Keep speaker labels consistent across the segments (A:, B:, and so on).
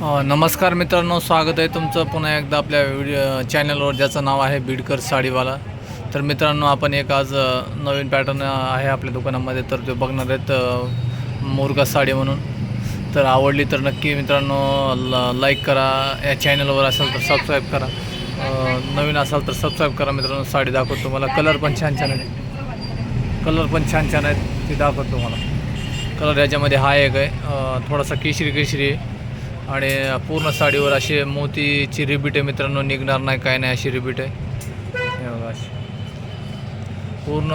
A: नमस्कार मित्रांनो स्वागत आहे तुमचं पुन्हा एकदा आपल्या व्हिडिओ चॅनलवर ज्याचं नाव आहे बीडकर साडीवाला. तर मित्रांनो आपण एक आज नवीन पॅटर्न आहे आपल्या दुकानामध्ये. तर ते बघणार आहेत मुरगा साडी म्हणून. तर आवडली तर नक्की मित्रांनो ल लाईक करा. या चॅनलवर असेल तर सबस्क्राईब करा. नवीन असाल तर सबस्क्राईब करा मित्रांनो साडी दाखवतो तुम्हाला. कलर पण छान छान आहेत. कलर पण छान छान आहेत ते दाखवतो तुम्हाला. कलर याच्यामध्ये हा एक आहे. थोडासा केशरी केशरी आहे. आणि पूर्ण साडीवर असे मोतीची रिबीट आहे मित्रांनो निघणार नाही काय नाही अशी रिबीट आहे. अशी. पूर्ण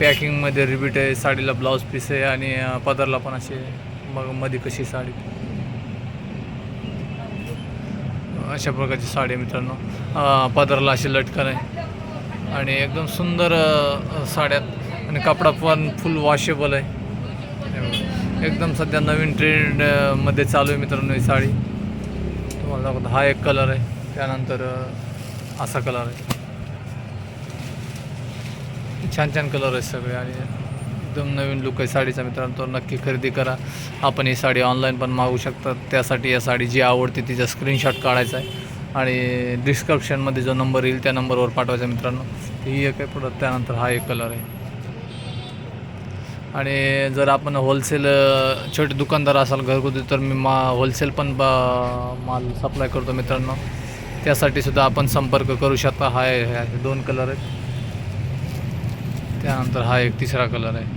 A: पॅकिंगमध्ये रिबीट आहे साडीला ब्लाऊज पीस आहे आणि पदरला पण असे मग मध्ये कशी साडी. अशा प्रकारची साडी आहे मित्रांनो. पदरला अशी लटकन आहे. आणि एकदम सुंदर साड्यात आणि कपडा पण फुल वॉशेबल आहे. एकदम सध्या नवीन ट्रेंडमध्ये चालू आहे मित्रांनो ही साडी. तुम्हाला दाखवतो हा एक कलर आहे. त्यानंतर असा कलर आहे. छान छान कलर आहेत सगळे आणि एकदम नवीन लुक आहे साडीचा मित्रांनो. तो नक्की खरेदी करा. आपण ही साडी ऑनलाईन पण मागू शकता. त्यासाठी या साडी जी आवडते तिचा स्क्रीनशॉट काढायचा आहे. आणि डिस्क्रिप्शनमध्ये जो नंबर येईल त्या नंबरवर पाठवायचा मित्रांनो. ही एक आहे परत त्यानंतर हा एक कलर आहे. आणि जर आपण होलसेल छोटे दुकानदार असाल घरगुती तर मी मा होलसेल पण बा माल सप्लाय करतो मित्रांनो. त्यासाठी सुद्धा आपण संपर्क करू शकता. हा आहे हे दोन कलर आहेत. त्यानंतर हा एक तिसरा कलर आहे.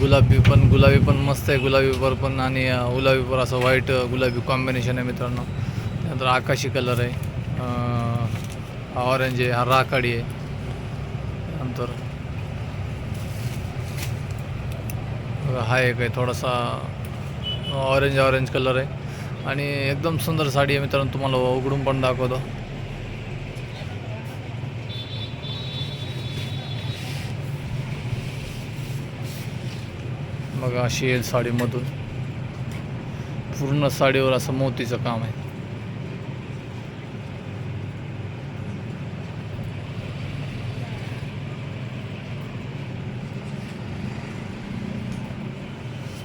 A: गुलाबी पण गुलाबी पण मस्त आहे. गुलाबीवर पण आणि गुलाबीवर असं व्हाईट गुलाबी कॉम्बिनेशन आहे मित्रांनो. त्यानंतर आकाशी कलर आहे. हा ऑरेंज आहे हा राखाडी आहे. नंतर हा एक आहे थोडासा ऑरेंज ऑरेंज कलर आहे. आणि एकदम सुंदर साडी आहे मित्रांनो तुम्हाला उघडून पण दाखवतो. बघा अशी येईल साडीमधून. पूर्ण साडीवर असं मोतीचं काम आहे.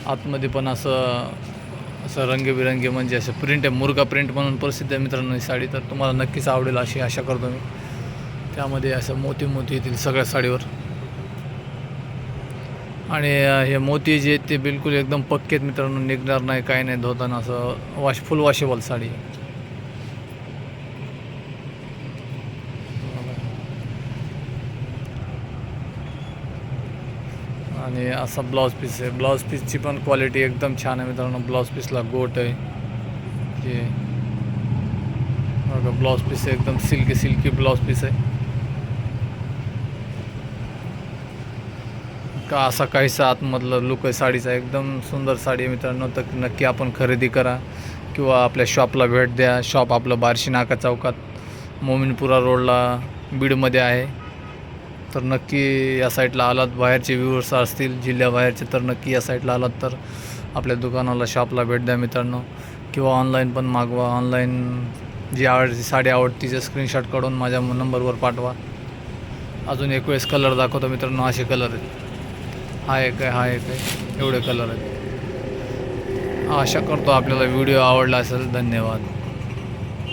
A: आतमध्ये पण असं असं रंगीबिरंगी म्हणजे असं प्रिंट आहे मुर्गा प्रिंट म्हणून प्रसिद्ध आहे मित्रांनो ही साडी. तर तुम्हाला नक्कीच आवडेल अशी आशा करतो मी. त्यामध्ये असं मोती मोती येतील सगळ्या साडीवर. आणि हे मोती जे आहेत ते बिलकुल एकदम पक्के आहेत मित्रांनो. निघणार नाही काय नाही. धोताना असं वॉश फुल वॉशेबल साडी आहे. आणि असा ब्लाऊज पीस आहे. ब्लाऊज पीसची पण क्वालिटी एकदम छान आहे मित्रांनो. ब्लाऊज पीसला गोट आहे. हे. बघा ब्लाऊज पीस आहे. एकदम सिल्की सिल्की ब्लाऊज पीस आहे. का असा काहीसा आतमधला लुक आहे साडीचा. एकदम सुंदर साडी आहे मित्रांनो. तर नक्की आपण खरेदी करा. किंवा आपल्या शॉपला भेट द्या. शॉप आपलं बार्शी नाका चौकात. मोमिनपुरा रोडला बीडमध्ये आहे. तर नक्की या साईडला आलात. बाहेरचे व्ह्युअर्स असतील जिल्ह्याबाहेरचे तर नक्की या साईडला आलात तर आपल्या दुकानाला शॉपला भेट द्या मित्रांनो. किंवा ऑनलाईन पण मागवा. ऑनलाईन जी आवडती साडी आवडतीचे स्क्रीनशॉट काढून माझ्या नंबरवर पाठवा. अजून एक वेळेस कलर दाखवतो मित्रांनो असे कलर आहेत. हा एक आहे हा एक आहे. एवढे कलर आहेत. आशा करतो आपल्याला व्हिडिओ आवडला असेल. धन्यवाद.